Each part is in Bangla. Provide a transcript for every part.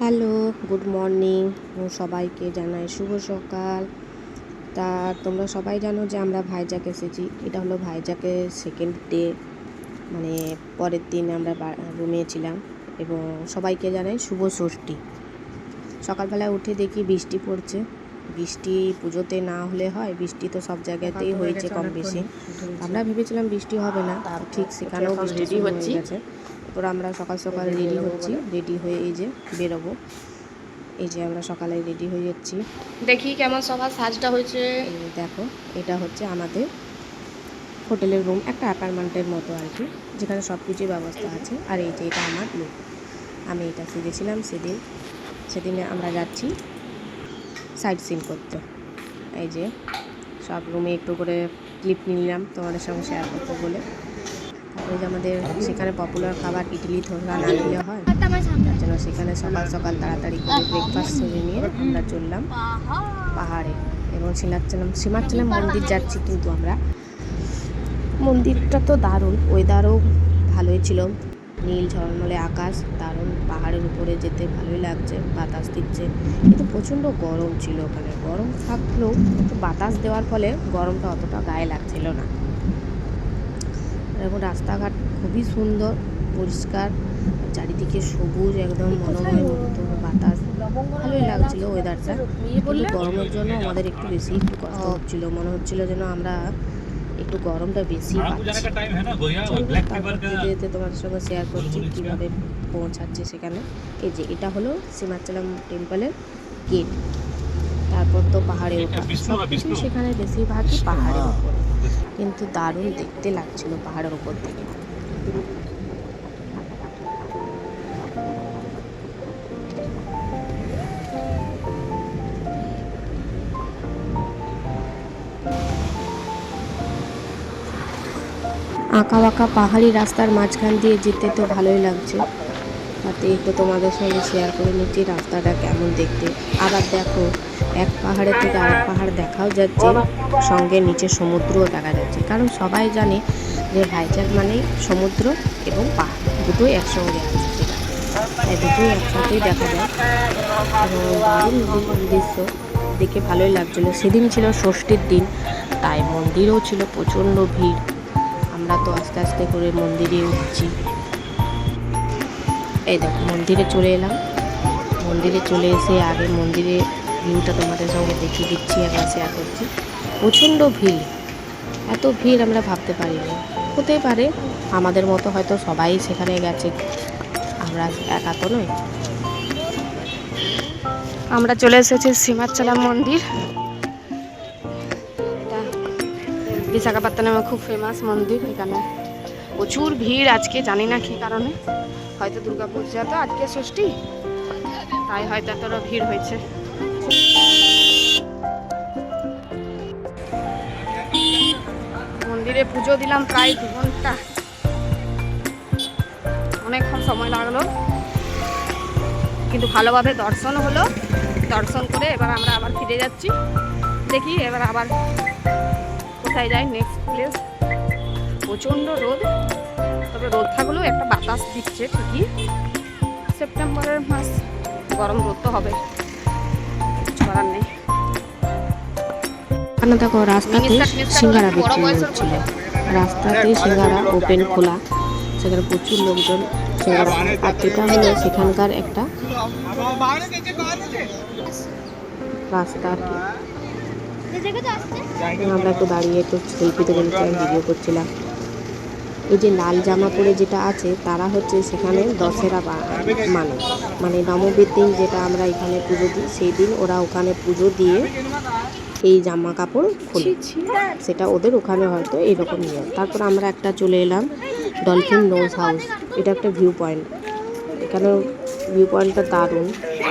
Hello good morning. সবাইকে জানাই শুভ সকাল। তা তোমরা সবাই জানো যে আমরা ভাইজাক এসেছি। এটা হলো ভাইজাকের সেকেন্ড ডে মানে পরের দিন আমরা রুমে ছিলাম এবং সবাইকে জানাই শুভ ষষ্ঠী। সকালবেলা উঠে দেখি বৃষ্টি পড়ছে। বৃষ্টি পুজোতে না হলে হয় বৃষ্টি তো সব জায়গাতেই হয়েছে কম বেশি। আমরা ভেবেছিলাম বৃষ্টি হবে না ঠিক সেখানেও বৃষ্টি হয়ে গেছে। তারপর আমরা সকাল সকাল রেডি হচ্ছি। রেডি হয়ে এই যে বেরোবো। এই যে আমরা সকালে রেডি হয়ে যাচ্ছি। দেখি কেমন সবার সাজটা হয়েছে। দেখো এটা হচ্ছে আমাদের হোটেলের রুম একটা অ্যাপার্টমেন্টের মতো আর কি যেখানে সব কিছুই ব্যবস্থা আছে। আর এই যে এটা আমার লুক আমি এটা সেজেছিলাম সেদিন। সেদিনে আমরা যাচ্ছি সাইট সিন করতে। এই যে সব রুমে একটু করে ক্লিপ নিলাম তোমাদের সঙ্গে শেয়ার করতে বলে। তারপরে যে আমাদের সেখানে পপুলার খাবার ইডলি, ধোসা না দিলে হয়। তার জন্য সেখানে সকাল সকাল তাড়াতাড়ি করে ব্রেকফাস্ট সেরে নিয়ে আমরা চললাম পাহাড়ে। এবং সিমাচলাম সীমাচলাম মন্দির যাচ্ছি কিন্তু আমরা। মন্দিরটা তো দারুণ। ওয়েদারও ভালোই ছিল। নীল ঝলমলে আকাশ, দারুণ। পাহাড়ের উপরে যেতে ভালোই লাগছে, বাতাস দিচ্ছে। কিন্তু প্রচণ্ড গরম ছিল ওখানে। গরম থাকলেও বাতাস দেওয়ার ফলে গরমটা অতটা গায়ে লাগছিল না। এবং রাস্তাঘাট খুবই সুন্দর পরিষ্কার চারিদিকে সবুজ একদম মনোময় মতো বাতাস। ভালোই লাগছিল ওয়েদারটা কিন্তু গরমের জন্য আমাদের একটু বেশি একটু কষ্ট হচ্ছিল। মনে হচ্ছিল যেন আমরা একটু গরমটা বেশি যেতে তোমার সঙ্গে শেয়ার করছি কীভাবে পৌঁছাচ্ছে সেখানে। এই যে এটা হলো সীমাচলাম টেম্পলের গেট তারপর তো পাহাড়ে ওঠা সব সেখানে বেশিরভাগই পাহাড়ে ওপরে। কিন্তু দারুণ দেখতে লাগছিল পাহাড়ের উপর থেকে। আঁকা বাঁকা পাহাড়ি রাস্তার মাঝখান দিয়ে যেতে তো ভালোই লাগছে। তাতে একটু তোমাদের সঙ্গে শেয়ার করে নিচ্ছি রাস্তাটা কেমন দেখতে। আবার দেখো এক পাহাড়ের থেকে আরেক পাহাড় দেখাও যাচ্ছে। সঙ্গে নিচে সমুদ্রও দেখা যাচ্ছে। কারণ সবাই জানে যে ভাইজাগ মানেই সমুদ্র এবং পাহাড়। দুটোই একসঙ্গে আছে তাই দুটোই একসাথেই দেখা যায়। এবং দারুণ দৃশ্য। দেখে ভালোই লাগছিল। সেদিন ছিল ষষ্ঠীর দিন, তাই মন্দিরেও ছিল, প্রচণ্ড ভিড়। আমরা তো আস্তে আস্তে করে মন্দিরে উঠছি। এই দেখো, মন্দিরে চলে এলাম। মন্দিরে চলে এসে আগে মন্দিরে ভিউটা তোমাদের সঙ্গে দেখিয়ে দিচ্ছি একবার শেয়ার করছি। প্রচণ্ড ভিড়। এত ভিড় আমরা ভাবতে পারিনি। হতে পারে আমাদের মতো হয়তো সবাই সেখানে গেছে। আমরা একা তো নয় আমরা চলে এসেছি সীমাচলাম মন্দির। এটা বিশাখাপত্তনমে খুব ফেমাস মন্দির। এখানে প্রচুর ভিড় আজকে, জানি না কী কারণে। হয়তো দুর্গা পূজা তো আজকে ষষ্ঠী। তাই হয়তো এতটা ভিড় হয়েছে। মন্দিরে পুজো দিলাম প্রায় দু ঘণ্টা। অনেকক্ষণ সময় লাগল। কিন্তু ভালোভাবে দর্শন হলো। দর্শন করে এবার আমরা আবার ফিরে যাচ্ছি। দেখি এবার আবার কোথায় যাই নেক্সট প্লেস প্রচণ্ড রোদ। তবে রোদ থাকলেও একটা বাতাস দিচ্ছে ঠিকই। সেপ্টেম্বরের মাস গরম রোদ তো হবে এখানে দেখো রাস্তাতে সিঙ্গারা বিক্রি হচ্ছিল রাস্তাতে সিঙ্গারা ওপেন খোলা। সেখানে প্রচুর লোকজন সিঙ্গারা আর যেটা হলো সেখানকার একটা রাস্তা আর কি। আমরা একটু দাঁড়িয়ে একটু সেলফি তুলে নিচ্ছিলাম ভিডিও করছিলাম। এই যে লাল জামা পরে যেটা আছে তারা হচ্ছে সেখানে দশেরা মানুষ মানে নবমীর দিন যেটা আমরা এখানে পুজো দিই সেই দিন ওরা ওখানে পুজো দিয়ে এই জামা কাপড় খোলে। সেটা ওদের ওখানে হয়তো এরকম নিয়ম। তারপর আমরা একটা চলে এলাম ডলফিন নোজ হাউস এটা একটা ভিউ পয়েন্ট এখানে ভিউ পয়েন্টটা দারুণ।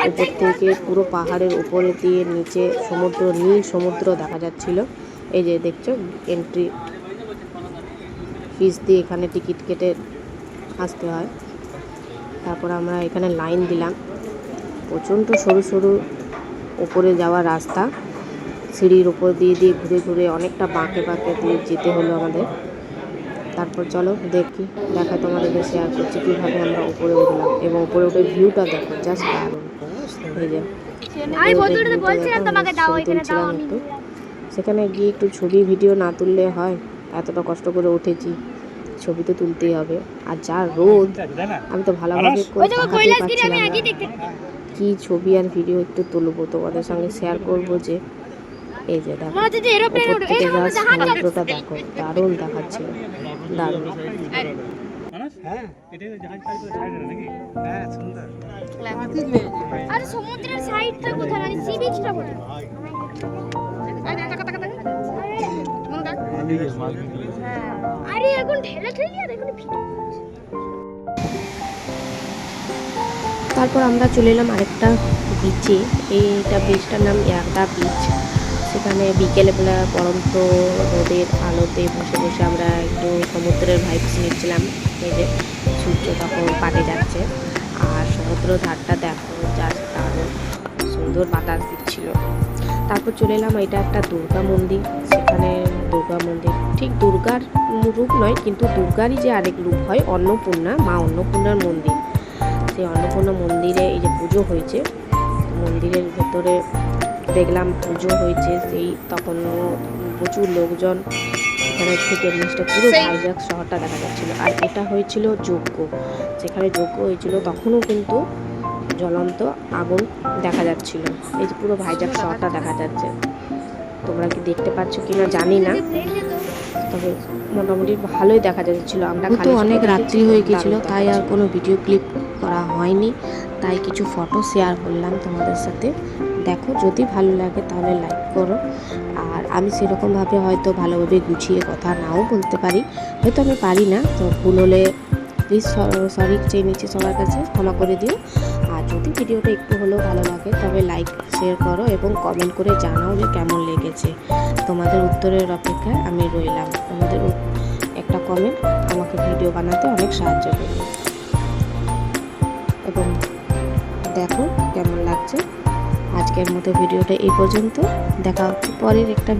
উপর থেকে পুরো পাহাড়ের উপরে দিয়ে নিচে সমুদ্র নীল সমুদ্র দেখা যাচ্ছিল। এই যে দেখছ এন্ট্রি ফিস দিয়ে এখানে টিকিট কেটে আসতে হয়। তারপর আমরা এখানে লাইন দিলাম। প্রচণ্ড সরু সরু উপরে যাওয়ার রাস্তা। সিঁড়ির উপর দিয়ে দিয়ে ঘুরে ঘুরে অনেকটা বাঁকে বাঁকে দিয়ে যেতে হলো আমাদের। তারপর চলো দেখি দেখা তোমাদেরকে শেয়ার করছি কীভাবে আমরা উপরে উঠলাম এবং উপরে উঠে ভিউটা দেখো জাস্ট দারুণ। এই যে একটু। সেখানে গিয়ে একটু ছবি ভিডিও না তুললে হয় এতটা কষ্ট করে উঠেছি ছবি তো তুলতেই হবে। আর যা রোদ আমি তো ভালোভাবে পারছিলাম কি ছবি আর ভিডিও একটু তুলবো তোমাদের সঙ্গে শেয়ার করব যে এই যে দেখো মনে থেকে দেখো সমুদ্রটা দেখো দারুণ দেখাচ্ছিল দারুণ। আরে সমুদ্রের সাইডটা কোথায় মানে সি বিচটা কোথায়? এই দেখ, দেখা, দেখা, দেখা। মনে দেখ। আরে এখন ঠেলে ঠেলে আর এখন তারপর আমরা চলে এলাম আরেকটা বিচে এইটা বিচটার নাম ইয়াগদা বিচ সেখানে বিকেলবেলা পরন্ত রোদের আলোতে বসে বসে আমরা একটু সমুদ্রের ভাইবস নিচ্ছিলাম। এই যে সূর্য তখন পাটে যাচ্ছে। আর সমুদ্র ধারটা দেখো জাস্ট দারুণ। সুন্দর বাতাস দিচ্ছিল। তারপর চলে এলাম, এটা একটা দুর্গা মন্দির। সেখানে দুর্গা মন্দির, ঠিক দুর্গার রূপ নয়, কিন্তু দুর্গারই যে আরেক রূপ হয়, অন্নপূর্ণা, মা অন্নপূর্ণার মন্দির। সেই অন্নপূর্ণা মন্দিরে এই যে পুজো হয়েছে, মন্দিরের ভেতরে দেখলাম পুজো হয়েছে সেই তখন প্রচুর লোকজন এখানে থেকে জিনিসটা পুরো ভাইজাগ শহরটা দেখা যাচ্ছিল। আর এটা হয়েছিল যজ্ঞ। যেখানে যজ্ঞ হয়েছিল তখনও কিন্তু জ্বলন্ত আগুন দেখা যাচ্ছিল। এই যে পুরো ভাইজাগ শহরটা দেখা যাচ্ছে। তোমরা কি দেখতে পাচ্ছ কিনা জানি না। তবে মোটামুটি ভালোই দেখা যাচ্ছিল। আমরা তো অনেক রাত্রি হয়ে গেছিল তাই আর কোনো ভিডিও ক্লিপ করা হয়নি। তাই কিছু ফটো শেয়ার করলাম তোমাদের সাথে। দেখো, যদি ভালো লাগে তাহলে লাইক করো। আর আমি সেরকমভাবে হয়তো ভালোভাবে গুছিয়ে কথা নাও বলতে পারি। হয়তো আমি পারি না, তো ভুল হলে প্লিজ সরি চেয়ে নিচ্ছি সবার কাছে, ক্ষমা করে দিও। আর যদি ভিডিওটা একটু হলেও ভালো লাগে, তবে লাইক শেয়ার করো এবং কমেন্ট করে জানাও যে কেমন লেগেছে। তোমাদের উত্তরের অপেক্ষায় আমি রইলাম। তোমাদের একটা কমেন্ট আমাকে ভিডিও বানাতে অনেক সাহায্য করবে। এবং দেখো কেমন লাগছে। আজকের মতো ভিডিওটা এই পর্যন্ত। দেখা হচ্ছে পরের একটা